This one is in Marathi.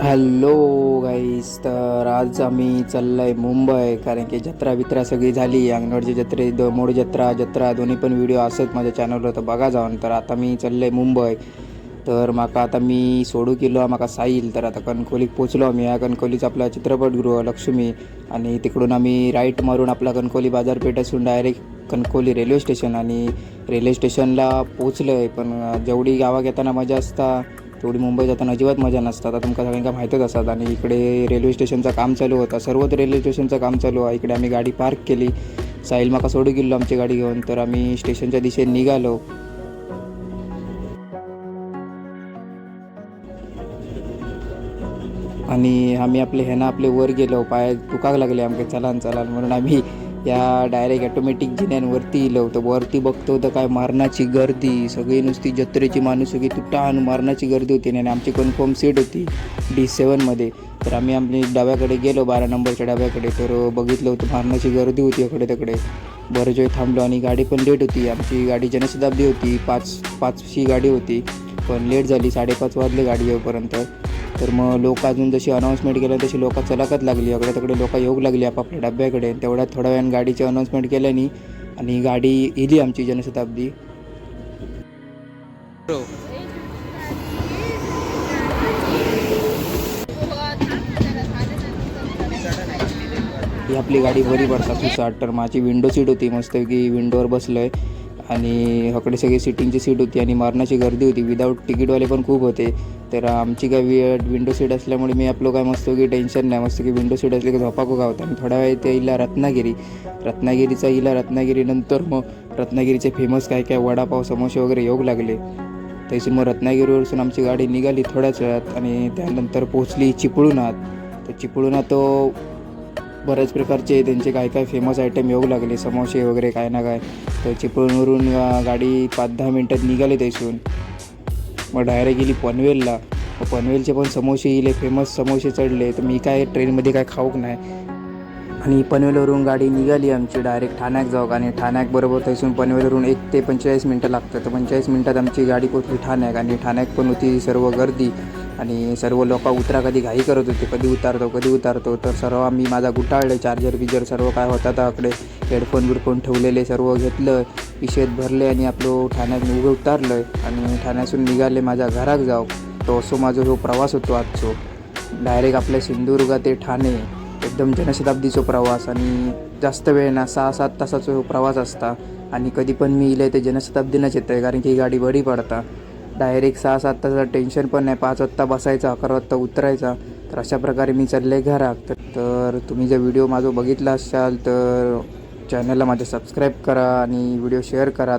हॅलो गाईस तर आज आम्ही आहे मुंबई कारण की जत्रा बित्रा सगळी झाली अंगणवाडची जत्रे द मोड जत्रा जत्रा दोन्ही पण व्हिडिओ असत माझ्या चॅनलवर तर बघा जाऊन. तर आता मी चाललोय मुंबई. तर माका आता मी सोडू केलो माका साईल तर आता कणकोलीक पोचलो आम्ही. या कणकोलीचा आपला चित्रपटगृह लक्ष्मी आणि तिकडून आम्ही राईट मारून आपला कणकोली बाजारपेठ असून डायरेक्ट कणकोली रेल्वे स्टेशन आणि रेल्वे स्टेशनला पोचलो आहे पण जेवढी गावात येताना मजा असता तेवढी मुंबई जाताना अजिबात मजा नसतात. आता तुमका सगळ्यांना माहीतच असतात. आणि इकडे रेल्वे स्टेशनचं काम चालू होतं. सर्वच रेल्वे स्टेशनचं काम चालू आहे. इकडे आम्ही गाडी पार्क केली. साईल माका सोडू गेलो आमची गाडी घेऊन. तर आम्ही स्टेशनच्या दिशेने निघालो. आणि आम्ही आपले ह्यानं आपले वर गेलो. पाय दुखाक लागले आमके चलान चलान म्हणून आम्ही या डायरेक्ट ऑटोमॅटिक जिन्यांवरती इलं होतं. वरती बघतो तर काय मारणाची गर्दी सगळी नुसती जत्रेची माणूस सगळी तुटान मारणाची गर्दी होती आणि आमची कन्फर्म सीट होती डी सेवनमध्ये तर आम्ही आमच्या डाव्याकडे गेलो बारा नंबरच्या डाव्याकडे तर बघितलं होतं मारणाची गर्दी होती इकडे तिकडे बरेच वेळ थांबलो आणि गाडी पण लेट होती. आमची गाडी जनशताब्दी होती. पाच पाचशी गाडी होती. पण लेट झाली साडेपाच वाजले गाडी येऊपर्यंत तर मग लोक अजून जशी अनाऊन्समेंट केलं तशी लोक चलाकत लागली. इकडे तिकडे लोक येऊ लागली आपापल्या डब्याकडे. तेवढ्यात थोड्या वेळानं गाडीची अनाऊन्समेंट केल्यानी आणि गाडी इली आमची जनशताब्दी. ही आपली गाडी बरी पडतात. सुसाट तर माझी विंडो सीट होती. मस्तपैकी विंडोवर बसलो आहे आणि हकडे सगळी सिटिंगची सीट होती आणि मारणाची गर्दी होती. विदाऊट तिकीटवाले पण खूप होते. तर आमची काय वि विंडो सीट असल्यामुळे मी आपलं काय मस्त की टेन्शन नाही. मस्त की विंडो सीट असली की झोपाको गावतं आणि थोड्या वेळ ते इला रत्नागिरी. रत्नागिरीचा इला रत्नागिरीनंतर मग रत्नागिरीचे फेमस काय काय वडापाव समोसे वगैरे येऊ लागले. तशी मग रत्नागिरीवरसून आमची गाडी निघाली थोड्याच वेळात आणि त्यानंतर पोचली चिपळूणात. तर चिपळूणा तो बऱ्याच प्रकारचे त्यांचे काय काय फेमस आयटम येऊ लागले समोसे वगैरे काय ना काय. तर चिपळूणवरून गाडी पाच दहा मिनटात निघाली त्यासून मग डायरेक्ट गेली पनवेलला. पनवेलचे पण समोसे इले फेमस समोसे चढले. तर मी काय ट्रेनमध्ये काय खाऊक नाही. आणि पनवेलवरून गाडी निघाली आमची डायरेक्ट ठाण्याक जाऊ आणि ठाण्याक बरोबर थैसून पनवेलवरून एक ते पंचेचाळीस मिनटं लागतं तर पंचेचाळीस मिनटात आमची गाडी पोचली ठाण्याक. आणि ठाण्याक पण होती सर्व गर्दी. आणि सर्व लोक उतरा कधी घाई करत होते कधी उतारतो कधी उतारतो. तर सर्व आम्ही माझा गुटाळले चार्जर बिजर सर्व काय होता त्याकडे. हेडफोन बिडफोन ठेवलेले सर्व घेतलं पिशेत भरले आणि आपलं ठाण्यात उभे उतारलं आणि ठाण्यातून निघाले माझ्या घरात जाऊ तो असो माझा जो प्रवास होतो आजचो. डायरेक्ट आपल्या सिंधुदुर्ग ते ठाणे एकदम जनशताब्दीचो प्रवास आणि जास्त वेळ ना सहा सात तासाचो प्रवास असता. आणि कधी पण मी इले ते जनशताब्दीनंच येतं आहे कारण की ही गाडी बरी पडता. डायरेक्ट सहा सात तासाचं टेन्शन पण नाही. पाच वाजता बसायचा अकरा वाजता उतरायचा. तर अशा प्रकारे मी चालले घरात. तर- तर तुम्ही जर व्हिडिओ माझा बघितला असाल तर चॅनलला माझ्या सबस्क्राईब करा आणि व्हिडिओ शेअर करा.